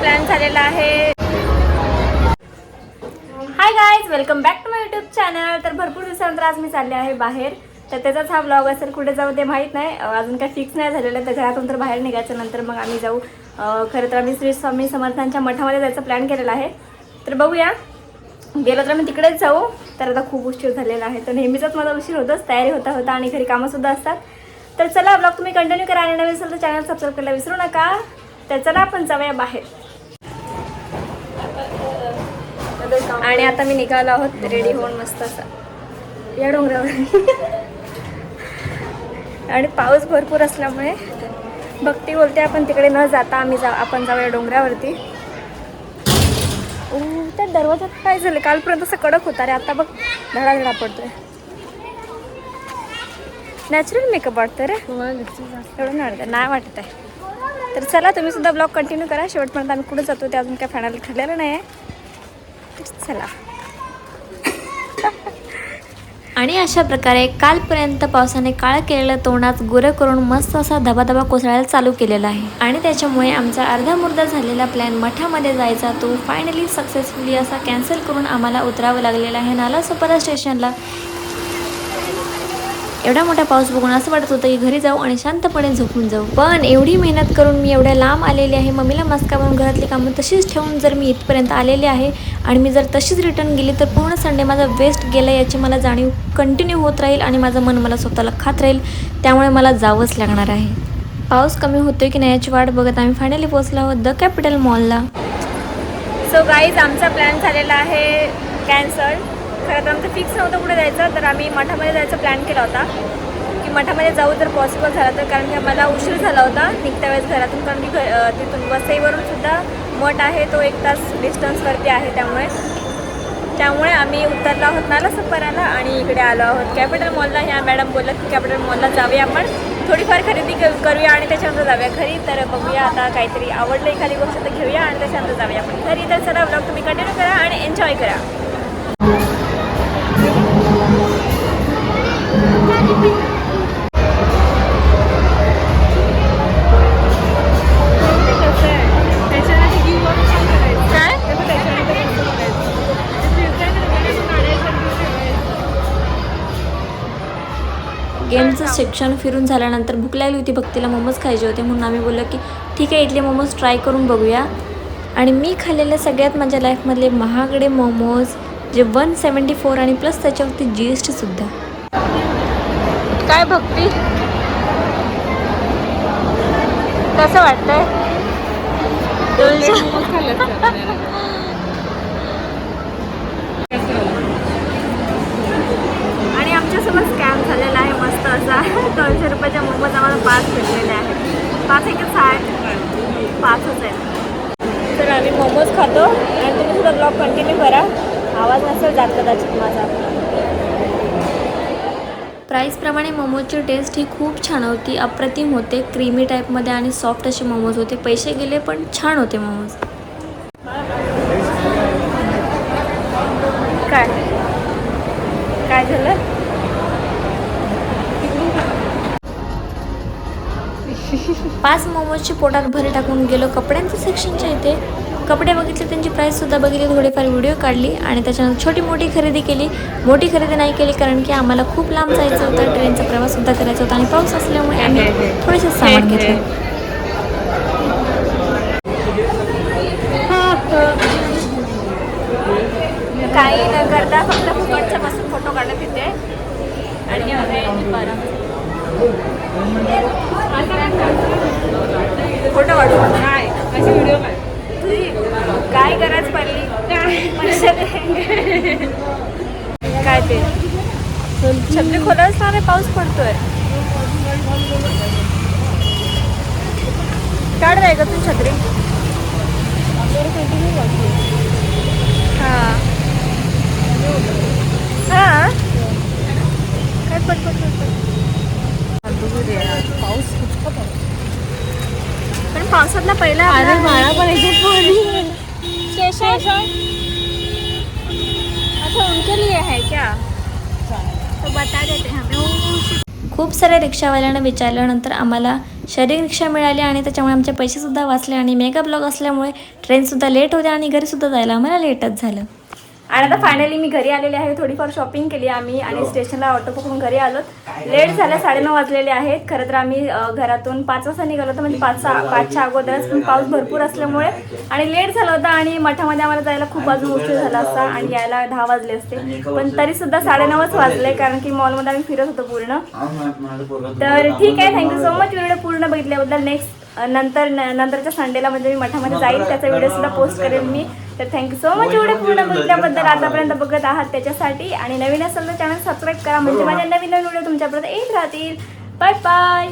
Plan झालेला आहे. Hi guys welcome back to my YouTube channel तर भरपूर दिवसानंतर आज मी चालले आहे बाहेर. तर त्याचाच हा ब्लॉग असेल कुठे जाऊ ते माहीत नाही. अजून काही फिक्स नाही झालेलं तर घरातून तर बाहेर निघायचं नंतर मग आम्ही जाऊ. खरं तर आम्ही श्री स्वामी समर्थांच्या मठामध्ये जायचा प्लॅन केलेला आहे. तर बघूया. गेलो तर आम्ही तिकडेच जाऊ. तर आता खूप उशीर झालेला आहे. तर नेहमीचाच माझा उशीर होतोच. तयारी होता होता आणि घरी कामंसुद्धा असतात. तर चला ब्लॉग तुम्ही कंटिन्यू करा आणि नवीन असेल तर चॅनल सबस्क्राईब करायला विसरू नका. तर चला आपण जाऊया बाहेर. आणि आता मी निघालो आहोत रेडी होऊन मस्त असं. या डोंगरावर. आणि पाऊस भरपूर असल्यामुळे भक्ती बोलते आपण तिकडे न जाता आम्ही जा आपण जाऊया डोंगरावरती. त्या दरवाजात काय झालं? कालपर्यंत असं कडक होता रे आता बघ धडाधडा पडतोय. नॅचरल मेकअप वाटतं रे. एवढं नाही वाटतं नाही वाटत आहे. तर चला तुम्ही सुद्धा ब्लॉग कंटिन्यू करा. शेवटपर्यंत आम्ही कुठे जातो ते अजून काय फायनल ठरलेलं नाही आहे तर चला. आणि अशा प्रकारे कालपर्यंत पावसाने काळ केलेलं तोंडात गुरं करून मस्त असा धबाधबा कोसळायला चालू केलेला आहे. आणि त्याच्यामुळे आमचा अर्धा मुर्दा झालेला प्लॅन मठामध्ये जायचा. तो फायनली सक्सेसफुली असा कॅन्सल करून आम्हाला उतरावं लागलेला आहे. नालासोपारा स्टेशनला एवढा मोठा पाऊस बघून असं वाटत होतं की घरी जाऊ आणि शांतपणे झोपून जाऊ. पण एवढी मेहनत करून मी एवढ्या लांब आलेली आहे. मम्मीला मस्का बनवून घरातली कामं तशीच ठेवून जर मी इथपर्यंत आलेले आहे आणि मी जर तशीच रिटर्न गेली तर पूर्ण संडे माझा वेस्ट गेला याची मला जाणीव कंटिन्यू होत राहील आणि माझं मन मला स्वतःला खात राहील. त्यामुळे मला जावंच लागणार आहे. पाऊस कमी होतोय की नाही याची वाट बघत आम्ही फायनली पोहोचलो आहोत द कॅपिटल मॉलला सो गाईज आमचा प्लॅन झालेला आहे कॅन्सल खरं तर आमचं फिक्स नव्हतं कुठे जायचं तर आम्ही मठामध्ये जायचा प्लॅन केला होता. की मठामध्ये जाऊ जर पॉसिबल झालं तर कारण की आम्हाला उशीर झाला होता निघत्या वेळेस घरातून कारण की घ तिथून वसईवरून सुद्धा मठ आहे तो एक तास डिस्टन्सवरती आहे त्यामुळे. त्यामुळे आम्ही उतरलो आहोत नाला सफराला आणि इकडे आलो आहोत कॅपिटल मॉलला ह्या मॅडम बोलत की कॅपिटल मॉलला जाऊया आपण. थोडीफार खरेदी करूया आणि त्याच्यानंतर जाऊया घरी. तर बघूया आता काहीतरी आवडलं एखादी गोष्ट तर घेऊया आणि त्याच्यानंतर जाऊया आपण. घरी तर चला ब्लॉग तुम्ही कंटिन्यू करा आणि एन्जॉय करा. गेमचं सेक्शन फिरून झाल्यानंतर भूक लागली होती भक्तीला मोमोज खायचे होते म्हणून आम्ही बोललो की ठीक आहे इथले मोमोज ट्राय करून बघूया. आणि मी खाल्लेले सगळ्यात माझ्या लाईफमधले महागडे मोमोज जे वन सेवन्टी फोर आणि प्लस त्याच्यावरती जी एस टीसुद्धा काय भक्ती? कसं वाटतंय? आणि आमच्यासोबत स्कॅम झालेला आहे मस्त असा. दोनशे रुपयाच्या मोमोज आम्हाला पाच भेटलेले आहेत. पाच आहे का साठ. पाचच आहे तर आम्ही मोमोज खातो. आणि तुम्ही सुद्धा ब्लॉग कंटिन्यू करा. आवाज नसेल जात कदाचित माझा. प्राईसप्रमाणे मोमोजची टेस्ट ही खूप छान होती. अप्रतिम होते. क्रीमी टाईपमध्ये आणि सॉफ्ट असे मोमोज होते. पैसे गेले पण छान होते मोमोज काय? काय झालं? पाच मोमोजची पोटात भरी टाकून गेलो. कपड्यांच्या सेक्शनच्या इथे कपडे बघितले त्यांची प्राईस सुद्धा बघितली थोडीफार व्हिडिओ काढली आणि त्याच्यानंतर छोटी मोठी खरेदी केली. मोठी खरेदी नाही केली कारण की आम्हाला खूप लांब जायचं होतं ट्रेनचा प्रवास सुद्धा करायचा होता आणि पाऊस असल्यामुळे आम्ही थोडेसे सामान घेतलं. काही न करता फक्त फुकटच्या पासून फोटो काढत तिथे आणि बरं फोटो काढू. अशी व्हिडिओ काय गरज पडली पैसे दे. काय ते छत्री खोलच ना रे पाऊस पडतोय. काढ नाही का तू छत्री. हा. हा. काय पाऊस पण पावसातला पहिला अरे मला पण स्टेशन अच्छा उनके लिए है क्या? तो बता देते हमें खूप साऱ्या रिक्षावाल्यांना विचारल्यानंतर आम्हाला शरीर रिक्षा मिळाली आणि त्याच्यामुळे आमचे पैसेसुद्धा वाचले आणि मेगा ब्लॉग असल्यामुळे ट्रेनसुद्धा लेट होते आणि घरीसुद्धा जायला आम्हाला लेटच झालं. आणि आता फायनली मी घरी आलेले आहे. थोडीफार शॉपिंग केली आम्ही आणि स्टेशनला ऑटो पकडून घरी आलो लेट झालं? साडेनऊ वाजलेले आहेत. खरं तर आम्ही घरातून पाच वाजता निघालो होतो म्हणजे पाच सहा पाचच्या अगोदरच. पण पाऊस भरपूर असल्यामुळे. आणि लेट झाला होता आणि मठामध्ये आम्हाला जायला खूप अजून उशीर झाला असता आणि यायला दहा वाजले असते. पण तरी सुद्धा साडेनऊच वाजले कारण की मॉलमध्ये आम्ही फिरत होतो पूर्ण. तर ठीक आहे थँक्यू सो मच व्हिडिओ पूर्ण बघितल्याबद्दल नेक्स्ट नंतर नंतरच्या संडेला म्हणजे मी मठामध्ये जाईल त्याचा व्हिडिओ सुद्धा पोस्ट करेन मी. तर थँक्यू सो मच व्हिडिओ पूर्ण बघितल्याबद्दल आतापर्यंत बघत आहात त्याच्यासाठी. आणि नवीन असेल तर चॅनल सबस्क्राईब करा. म्हणजे माझ्या नवीन नवीन व्हिडिओ तुमच्यापर्यंत येत राहतील. Bye bye